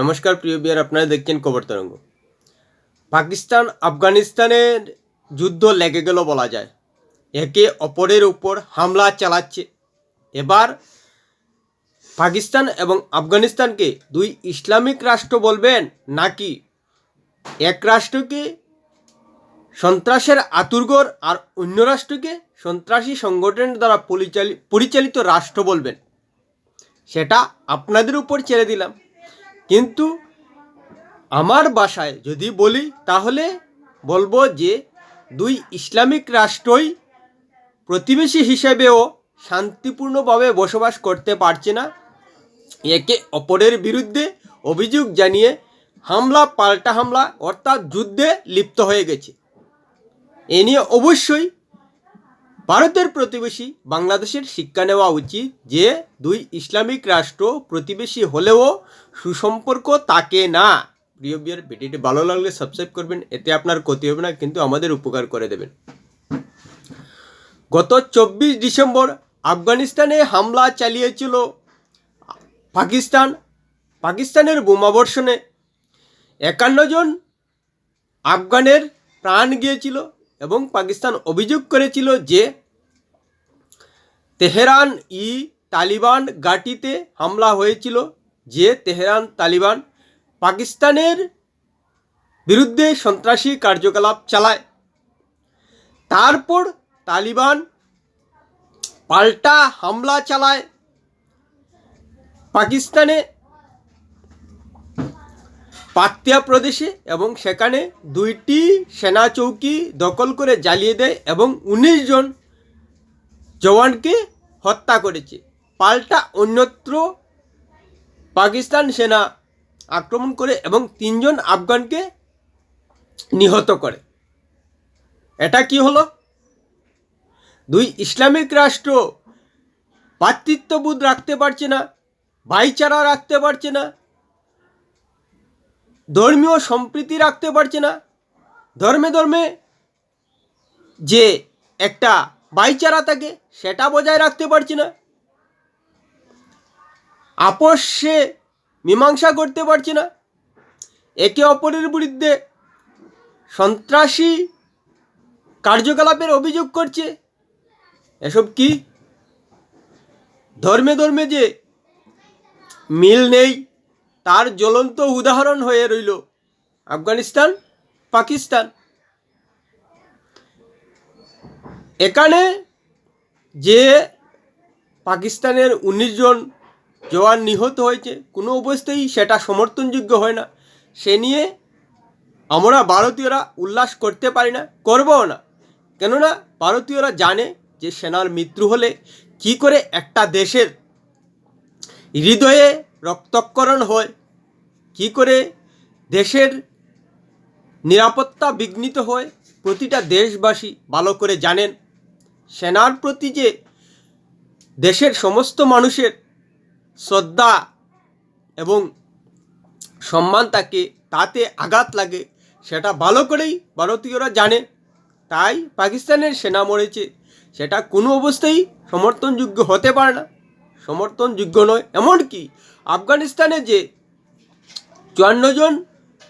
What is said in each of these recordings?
নমস্কার, প্রিয় বিয়ার, আপনারা দেখছেন খবর তরঙ্গ। পাকিস্তান, আফগানিস্তানের যুদ্ধ লেগে গেল বলা যায়। একে অপরের উপর হামলা চালাচ্ছে। এবার পাকিস্তান এবং আফগানিস্তানকে দুই ইসলামিক রাষ্ট্র বলবেন নাকি এক রাষ্ট্রকে সন্ত্রাসের আতুরগর আর অন্য রাষ্ট্রকে সন্ত্রাসী সংগঠনের দ্বারা পরিচালিত রাষ্ট্র বলবেন? সেটা আপনাদের উপর ছেড়ে দিলাম। কিন্তু আমার বাসায় যদি বলি, তাহলে বলব যে দুই ইসলামিক রাষ্ট্রই প্রতিবেশী হিসেবেও শান্তিপূর্ণভাবে বসবাস করতে পারছে না। একে অপরের বিরুদ্ধে অভিযোগ জানিয়ে হামলা, পাল্টা হামলা, অর্থাৎ যুদ্ধে লিপ্ত হয়ে গেছে। এ নিয়ে অবশ্যই ভারতের প্রতিবেশী বাংলাদেশের শিক্ষা নেওয়া উচিত যে দুই ইসলামিক রাষ্ট্র প্রতিবেশী হলেও সুসম্পর্ক তাকে না। প্রিয় বিয়ার ভিডিওটি ভালো লাগলে সাবস্ক্রাইব করবেন, এতে আপনার ক্ষতি হবে না, কিন্তু আমাদের উপকার করে দেবেন। গত চব্বিশ ডিসেম্বর আফগানিস্তানে হামলা চালিয়েছিল পাকিস্তান। পাকিস্তানের বোমাবর্ষণে একান্ন জন আফগানের প্রাণ গিয়েছিল এবং পাকিস্তান অভিযোগ করেছিল যে তেহরান ই তালিবান ঘাঁটিতে হামলা হয়েছিল। যে তেহরান তালিবান পাকিস্তানের বিরুদ্ধে সন্ত্রাসী কার্যকলাপ চালায়। তারপর তালিবান পাল্টা হামলা চালায়। পাকিস্তানে পাতিয়া প্রদেশে এবং সেখানে দুইটি সেনা চৌকি দখল করে জ্বালিয়ে দেয় এবং উনিশ জন জওয়ানকে হত্যা করেছে। পাল্টা অন্যত্র পাকিস্তান সেনা আক্রমণ করে এবং তিনজন আফগানকে নিহত করে। এটা কি হলো? দুই, ইসলামিক রাষ্ট্র ভাতৃত্ববোধ রাখতে পারছে না, ভাইচারা রাখতে পারছে না, ধর্মীয় সম্প্রীতি রাখতে পারছে না। ধর্মে ধর্মে যে একটা ভাইচারা থাকে, সেটা বজায় রাখতে পারছে না। আপসে মীমাংসা করতে পারছে না। একে অপরের বিরুদ্ধে সন্ত্রাসী কার্যকলাপের অভিযোগ করছে। এসব কি? ধর্মে ধর্মে যে মিল নেই, তার জ্বলন্ত উদাহরণ হয়ে রইল আফগানিস্তান, পাকিস্তান। এখানে যে পাকিস্তানের উনিশ জন জওয়ান নিহত হয়েছে, কোনো অবস্থায় সেটা সমর্থনযোগ্য হয় না। সে নিয়ে আমরা ভারতীয়রা উল্লাস করতে পারি না, করবও না। কেননা ভারতীয়রা জানে যে সেনার মৃত্যু হলে কি করে একটা দেশের হৃদয়ে রক্তক্ষরণ হয়, কি করে দেশের নিরাপত্তা বিঘ্নিত হয়, প্রতিটা দেশবাসী ভালো করে জানেন। সেনার প্রতি যে দেশের সমস্ত মানুষের শ্রদ্ধা এবং সম্মান তাকে, তাতে আঘাত লাগে, সেটা ভালো করেই ভারতীয়রা জানে। তাই পাকিস্তানের সেনা মরেছে, সেটা কোনো অবস্থায় সমর্থনযোগ্য হতে পারে না। সমর্থনযোগ্য নয়, এমনকি আফগানিস্তানে যে চুয়ান্ন জন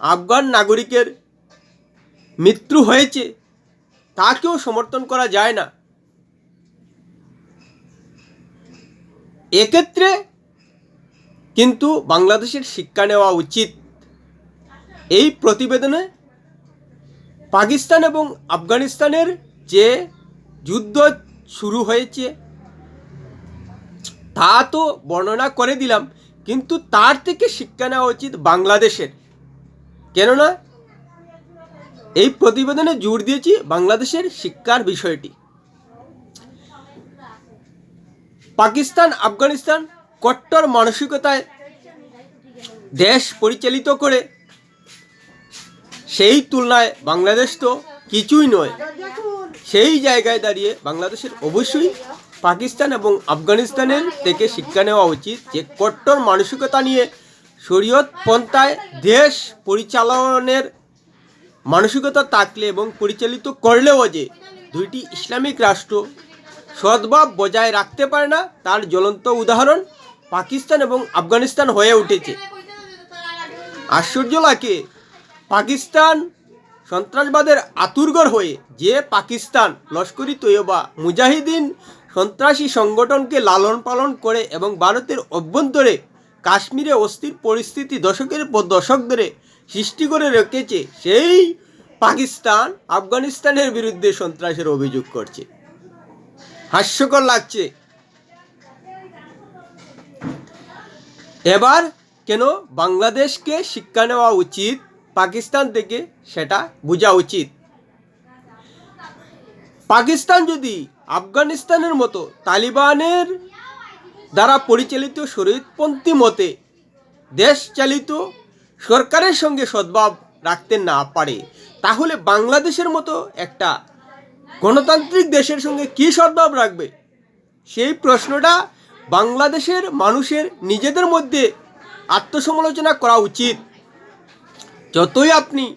আফগান নাগরিকের মৃত্যু হয়েছে, তাকেও সমর্থন করা যায় না। এক্ষেত্রে কিন্তু বাংলাদেশের শিক্ষা নেওয়া উচিত। এই প্রতিবেদনে পাকিস্তান এবং আফগানিস্তানের যে যুদ্ধ শুরু হয়েছে, তা তো বর্ণনা করে দিলাম, কিন্তু তার থেকে শিক্ষা নেওয়া উচিত বাংলাদেশের। কেননা, এই প্রতিবেদনে জোর দিয়েছি বাংলাদেশের শিক্ষার বিষয়টি। পাকিস্তান, আফগানিস্তান কট্টর মানসিকতায় দেশ পরিচালিত করে, সেই তুলনায় বাংলাদেশ তো কিছুই নয়। সেই জায়গায় দাঁড়িয়ে বাংলাদেশের অবশ্যই পাকিস্তান এবং আফগানিস্তানের থেকে শিক্ষা নেওয়া উচিত যে, কট্টর মানসিকতা নিয়ে শরীয়ত পন্থায় দেশ পরিচালনের মানসিকতা থাকলে এবং পরিচালিত করলেও যে, দুইটি ইসলামিক রাষ্ট্র সদ্ভাব বজায় রাখতে পারে না, তার জ্বলন্ত উদাহরণ পাকিস্তান এবং আফগানিস্তান হয়ে উঠেছে। আশ্চর্য লাগে, পাকিস্তান সন্ত্রাসবাদের আতুরগর হয়ে যে পাকিস্তান লস্করি তৈয়বা মুজাহিদিন সন্ত্রাসী সংগঠনকে লালন পালন করে এবং ভারতের অভ্যন্তরে কাশ্মীরে অস্থির পরিস্থিতি দশকের পর দশক ধরে সৃষ্টি করে রেখেছে, সেই পাকিস্তান আফগানিস্তানের বিরুদ্ধে সন্ত্রাসের অভিযোগ করছে। হাস্যকর লাগছে এবার কেন বাংলাদেশকে শিক্ষা নেওয়া উচিত, পাকিস্তান থেকে সেটা বোঝা উচিত। পাকিস্তান যদি আফগানিস্তানের মতো তালিবানের দ্বারা পরিচালিত শরীরপন্থী মতে দেশ চালিত সরকারের সঙ্গে সদ্ভাব রাখতে না পারে, তাহলে বাংলাদেশের মতো একটা গণতান্ত্রিক দেশের সঙ্গে কী সদ্ভাব রাখবে? সেই প্রশ্নটা বাংলাদেশের মানুষের নিজেদের মধ্যে আত্মসমালোচনা করা উচিত। যতই আপনি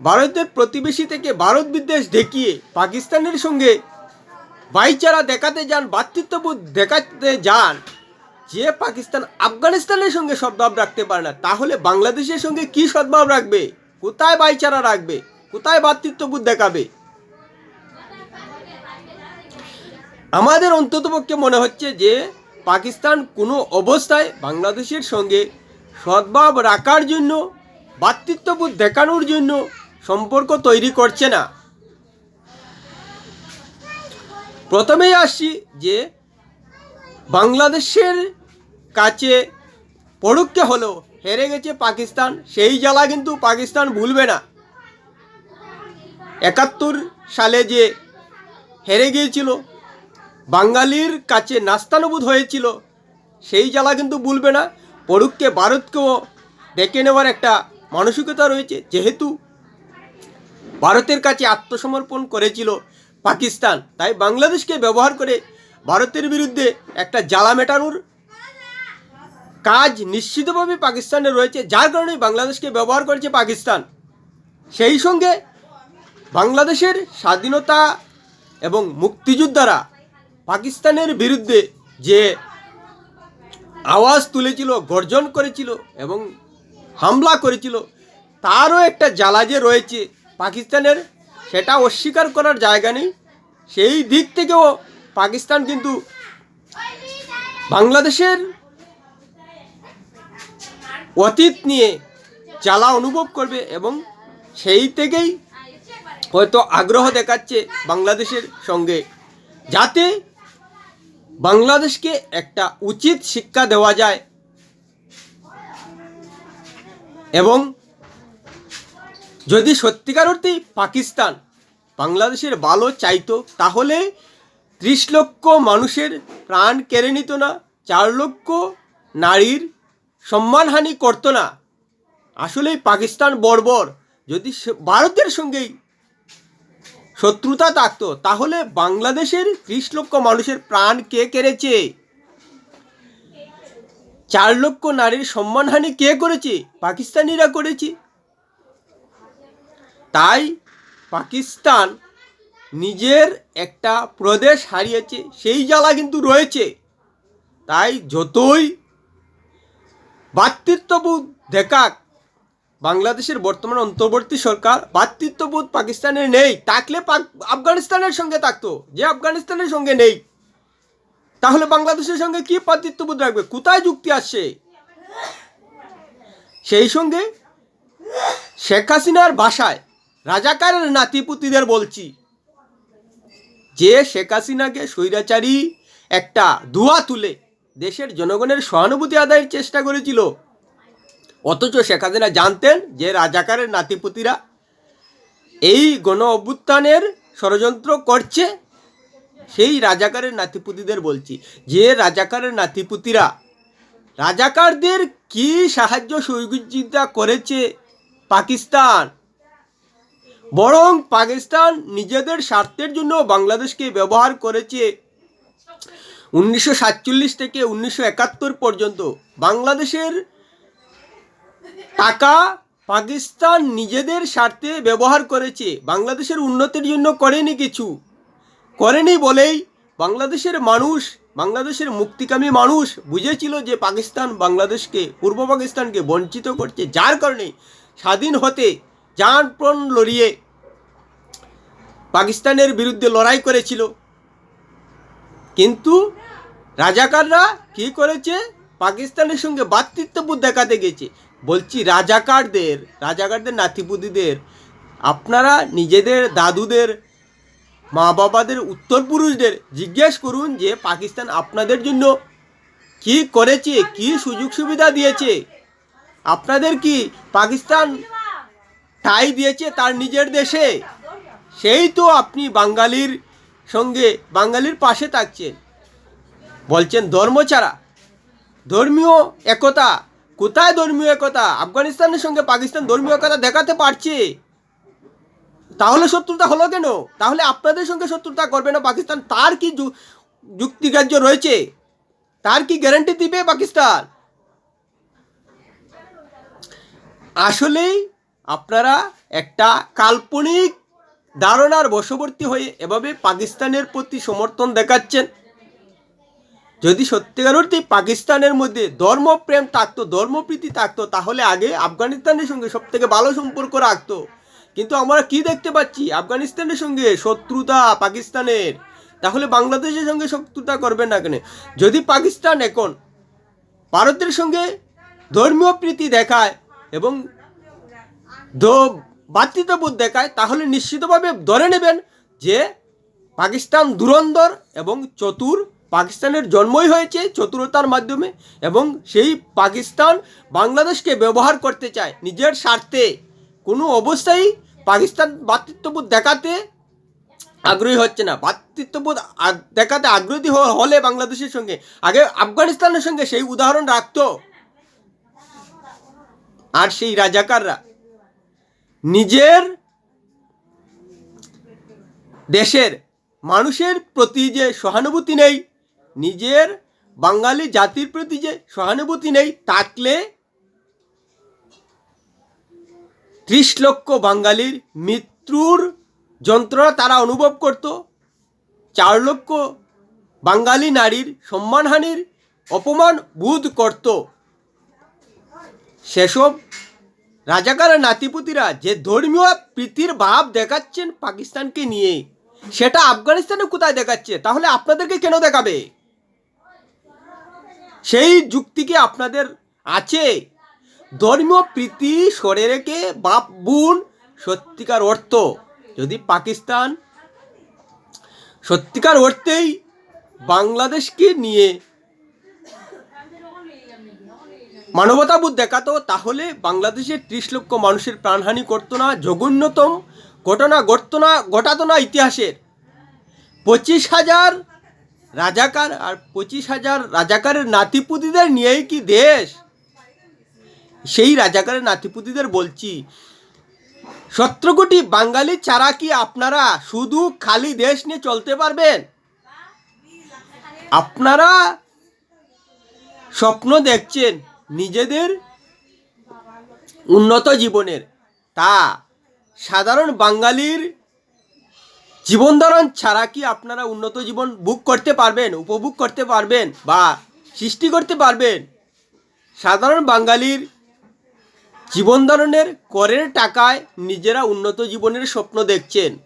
ভারতের প্রতিবেশী থেকে ভারত বিদ্বেষ দেখিয়ে পাকিস্তানের সঙ্গে ভাইচারা দেখাতে যান, ভাতৃত্ববোধ দেখাতে যান, যে পাকিস্তান আফগানিস্তানের সঙ্গে সদ্ভাব রাখতে পারে না, তাহলে বাংলাদেশের সঙ্গে কি সদ্ভাব রাখবে? কোথায় ভাইচারা রাখবে? কোথায় ভাতৃত্ববোধ দেখাবে? আমাদের অন্ততপক্ষে মনে হচ্ছে যে পাকিস্তান কোনো অবস্থায় বাংলাদেশের সঙ্গে সদ্ভাব রাখার জন্য, ভাতৃত্ববোধ দেখানোর জন্য সম্পর্ক তৈরি করছে না। প্রথমেই আসছি যে বাংলাদেশের কাছে পরোক্ষে হলেও হেরে গেছে পাকিস্তান, সেই জ্বালা কিন্তু পাকিস্তান ভুলবে না। একাত্তর সালে যে হেরে গিয়েছিল বাঙালির কাছে নাস্তানুবোধ হয়েছিল। সেই জ্বালা কিন্তু ভুলবে না। পরোক্ষে ভারতকেও ডেকে নেওয়ার একটা মানসিকতা রয়েছে। যেহেতু ভারতের কাছে আত্মসমর্পণ করেছিল পাকিস্তান, তাই বাংলাদেশকে ব্যবহার করে ভারতের বিরুদ্ধে একটা জ্বালা মেটানোর কাজ নিশ্চিতভাবে পাকিস্তানে রয়েছে, যার কারণে বাংলাদেশকে ব্যবহার করেছে পাকিস্তান। সেই সঙ্গে বাংলাদেশের স্বাধীনতা এবং মুক্তিযোদ্ধারা পাকিস্তানের বিরুদ্ধে যে আওয়াজ তুলেছিল, গর্জন করেছিল এবং হামলা করেছিল, তারও একটা জ্বালা যে রয়েছে পাকিস্তানের, সেটা অস্বীকার করার জায়গা নেই। সেই দিক থেকেও পাকিস্তান কিন্তু বাংলাদেশের অতীত নিয়ে জ্বালা অনুভব করবে এবং সেই থেকেই হয়তো আগ্রহ দেখাচ্ছে বাংলাদেশের সঙ্গে। যাতে বাংলাদেশকে একটা উচিত শিক্ষা দেওয়া যায় এবং যদি সত্যিকার অর্থেই পাকিস্তান বাংলাদেশের ভালো চাইতো, তাহলে ত্রিশ লক্ষ মানুষের প্রাণ কেড়ে নিত না, চার লক্ষ নারীর সম্মানহানি করতো না। আসলেই পাকিস্তান বর্বর। যদি ভারতের সঙ্গেই শত্রুতা থাকতো তাহলে বাংলাদেশের ত্রিশ লক্ষ মানুষের প্রাণ কে কেড়েছে? চার লক্ষ নারীর সম্মানহানি কে করেছে? পাকিস্তানিরা করেছে। তাই পাকিস্তান নিজের একটা প্রদেশ হারিয়েছে, সেই জ্বালা কিন্তু রয়েছে। তাই যতই ভাতৃত্ববোধ দেখাক বাংলাদেশের বর্তমান অন্তর্বর্তী সরকার ভাতৃত্ববোধ পাকিস্তানের নেই, থাকলে আফগানিস্তানের সঙ্গে থাকতো। যে আফগানিস্তানের সঙ্গে নেই, তাহলে বাংলাদেশের সঙ্গে কি ভাতৃত্ববোধ রাখবে? কোথায় যুক্তি আসছে? সেই সঙ্গে শেখ হাসিনার ভাষায় রাজাকারের নাতিপুতিদের বলছি, যে শেখ হাসিনাকে স্বৈরাচারী একটা ধোয়া তুলে দেশের জনগণের সহানুভূতি আদায়ের চেষ্টা করেছিল অথচ শেখ হাসিনা জানতেন যে রাজাকারের নাতিপুতিরা এই গণ অভ্যুত্থানের ষড়যন্ত্র করছে, সেই রাজাকারের নাতিপুতিদের বলছি। যে রাজাকারের নাতিপুতিরা রাজাকারদের কি সাহায্য সহযোগিতা করেছে পাকিস্তান? বরং পাকিস্তান নিজেদের স্বার্থের জন্য বাংলাদেশকে ব্যবহার করেছে। উনিশশো সাতচল্লিশ থেকে উনিশশো একাত্তর পর্যন্ত বাংলাদেশের টাকা পাকিস্তান নিজেদের স্বার্থে ব্যবহার করেছে। বাংলাদেশের উন্নতির জন্য করেনি কিছু। করেনি বলেই বাংলাদেশের মানুষ, বাংলাদেশের মুক্তিকামী মানুষ বুঝেছিল যে পাকিস্তান বাংলাদেশকে, পূর্ব পাকিস্তানকে বঞ্চিত করছে। যার কারণে স্বাধীন হতে প্রাণ লড়িয়ে পাকিস্তানের বিরুদ্ধে লড়াই করেছিল। কিন্তু রাজাকাররা কি করেছে? পাকিস্তানের সঙ্গে ভ্রাতৃত্ববোধ দেখাতে গেছে। বলছি রাজাকারদের রাজাকারদের, নাতিপুতিদের, আপনারা নিজেদের দাদুদের মা বাবাদের উত্তর পুরুষদের জিজ্ঞেস করুন যে পাকিস্তান আপনাদের জন্য কি করেছে, কি সুযোগ সুবিধা দিয়েছে। আপনাদের কি পাকিস্তান ঠাই দিয়েছে তার নিজের দেশে? সেই তো আপনি বাঙালির সঙ্গে, বাঙালির পাশে থাকছেন। বলছেন ধর্ম ছাড়া, ধর্মীয় একতা। কোথায় ধর্মীয় একতা? আফগানিস্তানের সঙ্গে পাকিস্তান ধর্মীয় একতা দেখাতে পারছে। তাহলে শত্রুতা হলো কেন? তাহলে আপনাদের সঙ্গে শত্রুতা করবে না পাকিস্তান? তার কি যুক্তিগ্রাহ্য রয়েছে? তার কি গ্যারান্টি দিবে পাকিস্তান? আসলেই আপনারা একটা কাল্পনিক ধারণার বশবর্তী হয়ে এভাবে পাকিস্তানের প্রতি সমর্থন দেখাচ্ছেন। যদি সত্যিকার অর্থে পাকিস্তানের মধ্যে ধর্মপ্রেম থাকতো, ধর্মপ্রীতি থাকতো, তাহলে আগে আফগানিস্তানের সঙ্গে সব থেকে ভালো সম্পর্ক রাখতো। কিন্তু আমরা কি দেখতে পাচ্ছি? আফগানিস্তানের সঙ্গে শত্রুতা পাকিস্তানের। তাহলে বাংলাদেশের সঙ্গে শত্রুতা করবে না কেন? যদি পাকিস্তান এখন ভারতের সঙ্গে ধর্মীয় প্রীতি দেখায় এবং ভ্রাতৃত্ববোধ দেখায়, তাহলে নিশ্চিতভাবে ধরে নেবেন যে পাকিস্তান দুরন্দর এবং চতুর পাকিস্তানের জন্মই হয়েছে চতুরতার মাধ্যমে এবং সেই পাকিস্তান বাংলাদেশকে ব্যবহার করতে চায় নিজের স্বার্থে। কোনো অবস্থায় পাকিস্তান ভ্রাতৃত্ববোধ দেখাতে আগ্রহী হচ্ছে না। ভ্রাতৃত্ববোধ আ- দেখাতে আগ্রহী হলে বাংলাদেশের সঙ্গে। আগে আফগানিস্তানের সঙ্গে সেই উদাহরণ রাখতো। আর সেই রাজাকাররা। নিজের দেশের মানুষের প্রতি যে সহানুভূতি নেই নিজের বাঙালি জাতির প্রতি যে সহানুভূতি নেই থাকলে ত্রিশ লক্ষ বাঙালির মৃত্যুর যন্ত্রণা তারা অনুভব করত। চার লক্ষ বাঙালি নারীর সম্মানহানির অপমান বোধ করত। সেসব রাজাকার নাতিপুতিরা যে ধর্মীয় প্রীতির ভাব দেখাচ্ছেন পাকিস্তানকে নিয়ে, সেটা আফগানিস্তানে কোথায় দেখাচ্ছে? তাহলে আপনাদেরকে কেন দেখাবে? সেই যুক্তি কি আপনাদের আছে? ধর্মীয় প্রীতি সরে রেখে বাপ, বোন সত্যিকার অর্থ, যদি পাকিস্তান সত্যিকার অর্থেই বাংলাদেশকে নিয়ে মানবতাবোধ দেখাতো, তাহলে বাংলাদেশের ত্রিশ লক্ষ মানুষের প্রাণহানি করতো না, জঘন্যতম ঘটনা ঘটতো না, ঘটাতো না ইতিহাসের। পঁচিশ হাজার রাজাকার আর পঁচিশ হাজার রাজাকারের নাতিপুতিদের নিয়েই কি দেশ? সেই রাজাকারের নাতিপুতিদের বলছি সতেরো কোটি বাঙালি ছাড়া কি আপনারা শুধু খালি দেশ নিয়ে চলতে পারবেন? আপনারা স্বপ্ন দেখছেন নিজেদের উন্নত জীবনের। তা সাধারণ বাঙালির জীবন ধারণ ছাড়া কি আপনারা উন্নত জীবন বুক করতে পারবেন, উপভোগ করতে পারবেন বা সৃষ্টি করতে পারবেন? সাধারণ বাঙালির জীবন ধারণের করের টাকায় নিজেরা উন্নত জীবনের স্বপ্ন দেখছেন।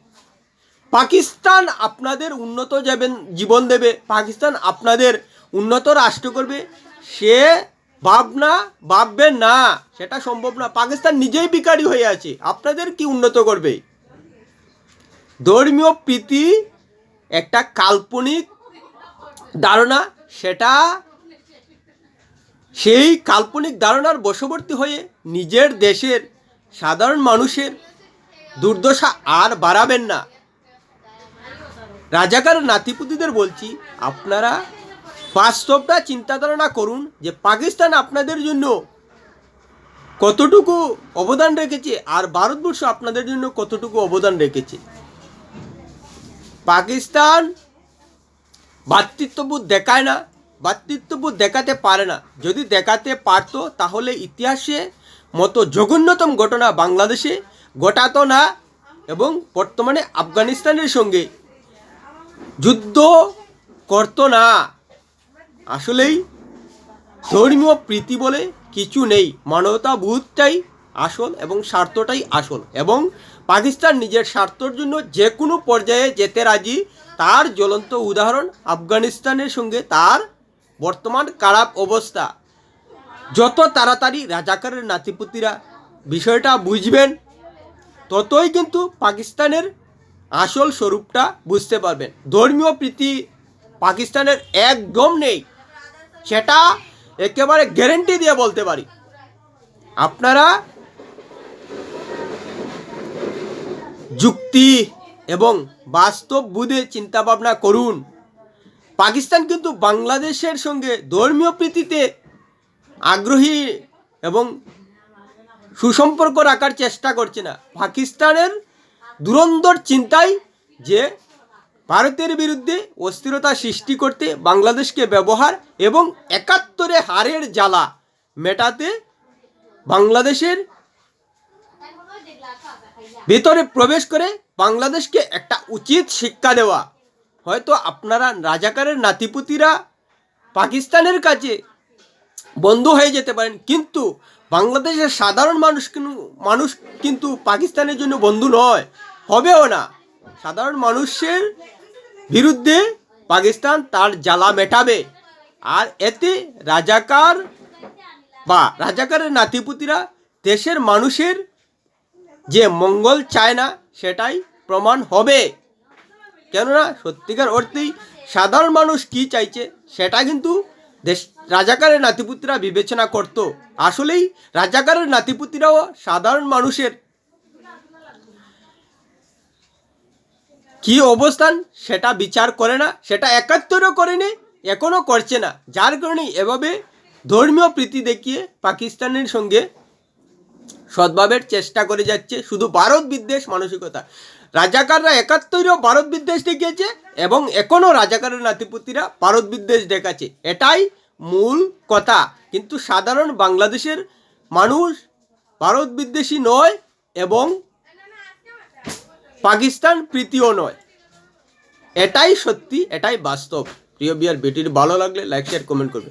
পাকিস্তান আপনাদের উন্নত যাবেন, জীবন দেবে। পাকিস্তান আপনাদের উন্নত রাষ্ট্র করবে। সে ভাবনা ভাববেন না, সেটা সম্ভব না। পাকিস্তান নিজেই বিকারী হয়ে আছে। আপনাদের কি উন্নত করবে? ধর্মীয় প্রীতি একটা কাল্পনিক ধারণা, সেটা সেই কাল্পনিক ধারণার বশবর্তী হয়ে নিজের দেশের সাধারণ মানুষের দুর্দশা আর বাড়াবেন না। রাজাকার নাতিপুতিদের বলছি, আপনারা বাস্তবটা চিন্তা ধারণা করুন যে পাকিস্তান আপনাদের জন্য কতটুকু অবদান রেখেছে আর ভারতবর্ষ আপনাদের জন্য কতটুকু অবদান রেখেছে। পাকিস্তান ভ্রাতৃত্ববোধ দেখায় না ভ্রাতৃত্ববোধ দেখাতে পারে না। যদি দেখাতে পারতো, তাহলে ইতিহাসে মতো জঘন্যতম ঘটনা বাংলাদেশে ঘটাতো না এবং বর্তমানে আফগানিস্তানের সঙ্গে যুদ্ধ করতো না। আসলেই ধর্মীয় প্রীতি বলে কিছু নেই। মানবতা আসল এবং স্বার্থটাই আসল এবং পাকিস্তান নিজের স্বার্থর জন্য যে কোনো পর্যায়ে যেতে রাজি। তার জ্বলন্ত উদাহরণ আফগানিস্তানের সঙ্গে তার বর্তমান খারাপ অবস্থা। যত তাড়াতাড়ি রাজাকারের নাতিপুতিরা বিষয়টা বুঝবেন, ততই কিন্তু পাকিস্তানের আসল স্বরূপটা বুঝতে পারবেন। ধর্মীয় প্রীতি পাকিস্তানের একদম নেই। সেটা একেবারে গ্যারেন্টি দিয়ে বলতে পারি। আপনারা যুক্তি এবং বাস্তব বুধে চিন্তাভাবনা করুন। পাকিস্তান কিন্তু বাংলাদেশের সঙ্গে ধর্মীয় প্রীতিতে আগ্রহী এবং সুসম্পর্ক রাখার চেষ্টা করছে না। পাকিস্তানের দুরন্দর চিন্তাই যে ভারতের বিরুদ্ধে অস্থিরতা সৃষ্টি করতে বাংলাদেশকে ব্যবহার এবং একাত্তরে হারের জ্বালা মেটাতে বাংলাদেশের ভিতরে প্রবেশ করে বাংলাদেশকে একটা উচিত শিক্ষা দেওয়া। হয়তো আপনারা রাজাকারের নাতিপুতিরা পাকিস্তানের কাছে বন্ধু হয়ে যেতে পারেন, কিন্তু বাংলাদেশের সাধারণ মানুষ কিন্তু মানুষ কিন্তু পাকিস্তানের জন্য বন্ধু নয়, হবেও না। সাধারণ মানুষের বিরুদ্ধে পাকিস্তান তার জ্বালা মেটাবে। আর এতে রাজাকার বা রাজাকারের নাতিপুতিরা দেশের মানুষের যে মঙ্গল চায় না, সেটাই প্রমাণ হবে। কেননা সত্যিকার অর্থেই সাধারণ মানুষ কি চাইছে, সেটা কিন্তু দেশ, রাজাকারের নাতিপুতিরা বিবেচনা করত। আসলেই রাজাকারের নাতিপুতিরাও সাধারণ মানুষের। কি অবস্থান, সেটা বিচার করে না, সেটা একাত্তরও করেনি, এখনও করছে না। যার কারণে এভাবে ধর্মীয় প্রীতি দেখিয়ে পাকিস্তানের সঙ্গে সদ্ভাবের চেষ্টা করে যাচ্ছে শুধু ভারত বিদ্বেষ মানসিকতা। রাজাকাররা একাত্তরেও ভারত বিদ্বেষ দেখিয়েছে এবং এখনও রাজাকারের নাতিপুতিরা ভারত বিদ্বেষ দেখাচ্ছে। এটাই মূল কথা। কিন্তু সাধারণ বাংলাদেশের মানুষ ভারত বিদ্বেষী নয় এবং পাকিস্তান প্রীতিও নয়। এটাই সত্যি, এটাই বাস্তব। প্রিয় বিয়ার বেটির ভালো লাগলে লাইক শেয়ার কমেন্ট করবে